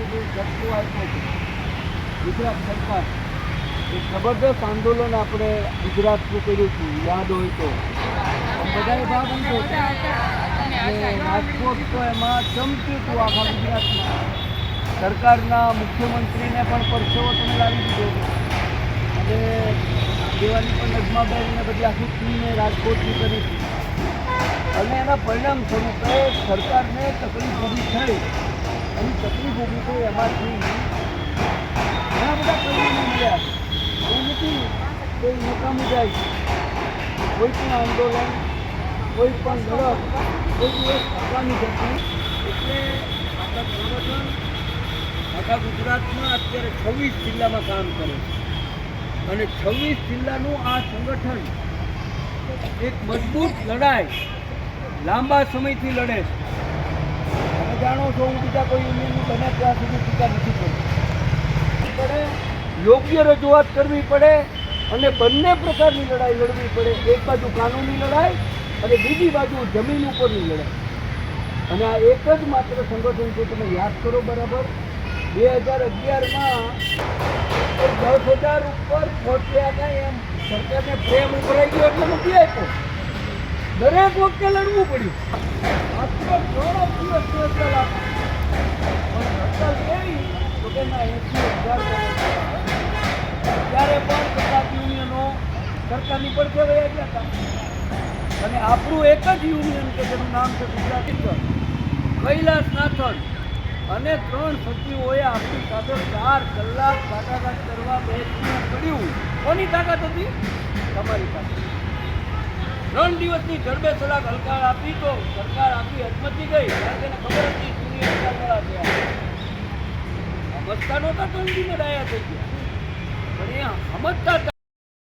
જે ઝટકો આપ્યો ગુજરાત સરકાર, એ જબરદસ્ત આંદોલન આપણે ગુજરાતનું કર્યું હતું યાદ હોય તો. બધાએ ભાગ લીધો રાજકોટ તો એમાં ચમક્યું હતું આખા ગુજરાતમાં સરકારના મુખ્યમંત્રીને પણ પરસેવો તમે લાવી દીધો અને દેવાની પણ નજમાબેનને બધી આખી ટીમે રાજકોટની કરી અને એના પરિણામ સ્વરૂપે સરકારને તકલીફ ઊભી થઈ. અને તકલીફ ઊભી થઈ એમાંથી ઘણા બધા પરિણામો મળ્યા. એવું નથી કે નકામી જાય. કોઈ પણ આંદોલન, કોઈ પણ લડત કોઈ દિવસ નકામી જતી એટલે આપણા સંગઠન, આખા ગુજરાતમાં અત્યારે છવ્વીસ જિલ્લામાં કામ કરે છે. અને છવ્વીસ જિલ્લાનું આ સંગઠન એક મજબૂત લડાઈ લાંબા સમયથી લડે છે. જાણો છો હું બીજા કોઈ યુનિયનની બને ત્યાં સુધી ટીકા નથી કરતો પડે, યોગ્ય રજૂઆત કરવી પડે અને બંને પ્રકારની લડાઈ લડવી પડે. એક બાજુ કાનૂની લડાઈ અને બીજી બાજુ જમીન ઉપરની લડાઈ. અને આ એક જ માત્ર સંગઠન છે, તમે યાદ કરો બરાબર. બે હજાર અગિયારમાં દસ હજાર ઉપર પહોંચ્યા હતા એમ સરકારને પ્રેમ ઉભરાઈ ગયો એટલે મૂકી આપ્યો. દરેક વખતે લડવું પડ્યું. તો હેતુ ત્યારે પણ કેટલાક યુનિયનો સરકારની પડખે વયા ગયા હતા. અને આપણું એક જ યુનિયન કે જેનું નામ છે ગુજરાતી કૈલાસનાથન અને ત્રણ સચિવોએ આપણી સાથે ચાર કલાક વાટાઘાટ કરવા બેસીને કર્યું. કોની તાકાત હતી? તમારી પાસે. ત્રણ દિવસની જડબે સલાહ હલકાર આપી તો સરકાર આખી અજમતી ગઈ. કારણ કે ખબર હતી જૂની હલકાર સમજતા નહોતા ત્રણ દિને ડાયા થઈ ગયા. પણ એ સમજતા